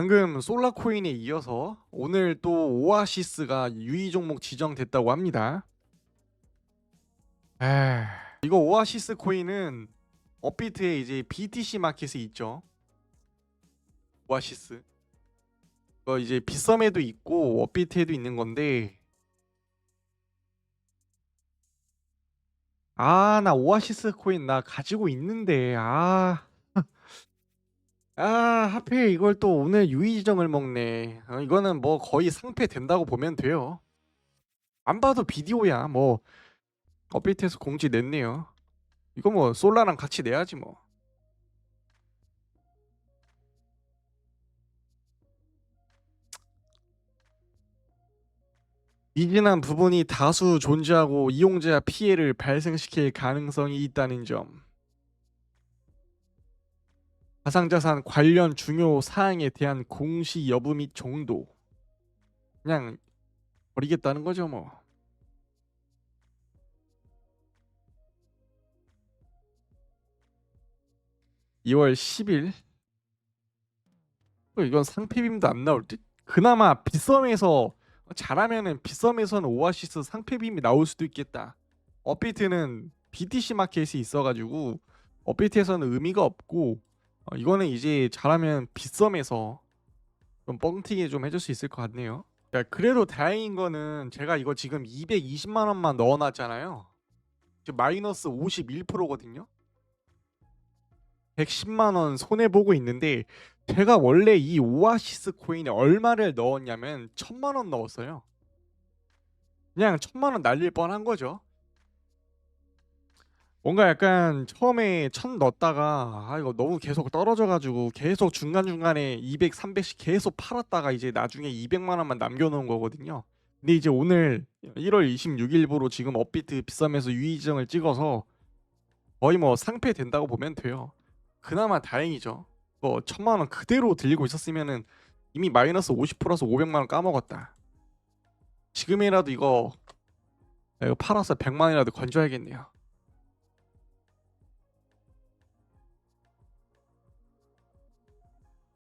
방금 솔라코인에 이어서 오늘 또 오아시스가 유의 종목 지정됐다고 합니다. 에 이거 오아시스 코인은 업비트에 이제 BTC 마켓에 있죠. 오아시스. 어 이제 빗썸에도 있고 업비트에도 있는 건데 아 나 오아시스 코인 나 가지고 있는데 아 아, 하필 이걸 또 오늘 유의지정을 먹네. 어, 이거는 뭐 거의 상패 된다고 보면 돼요. 안 봐도 비디오야. 뭐 업데이트해서 공지 냈네요. 이거 뭐 솔라랑 같이 내야지 뭐. 미진한 부분이 다수 존재하고 이용자 피해를 발생시킬 가능성이 있다는 점. 가상자산 관련 중요 사항에 대한 공시 여부 및 정도. 그냥 버리겠다는 거죠 뭐. (2월 10일) 어, 이건 상패빔도 안 나올 듯? 그나마 빗썸에서 잘하면은 빗썸에서는 오아시스 상패빔이 나올 수도 있겠다. 업비트는 BTC 마켓이 있어가지고 업비트에서는 의미가 없고 어, 이거는 이제 잘하면 빗썸에서 좀 뻥튀기 좀 해줄 수 있을 것 같네요. 야, 그래도 다행인 거는 제가 이거 지금 220만 원만 넣어놨잖아요. 지금 마이너스 51%거든요. 110만 원 손해 보고 있는데 제가 원래 이 오아시스 코인에 얼마를 넣었냐면 1000만 원 넣었어요. 그냥 1000만 원 날릴 뻔한 거죠. 뭔가 약간 처음에 천 넣었다가 아 이거 너무 계속 떨어져가지고 계속 중간중간에 200, 300씩 계속 팔았다가 이제 나중에 200만 원만 남겨놓은 거거든요. 근데 이제 오늘 1월 26일부로 지금 업비트 비썸에서 유의지정을 찍어서 거의 뭐 상패 된다고 보면 돼요. 그나마 다행이죠. 뭐 천만 원 그대로 들리고 있었으면은 이미 마이너스 50%라서 500만 원 까먹었다. 지금이라도 이거 이거 팔아서 100만 원이라도 건져야겠네요.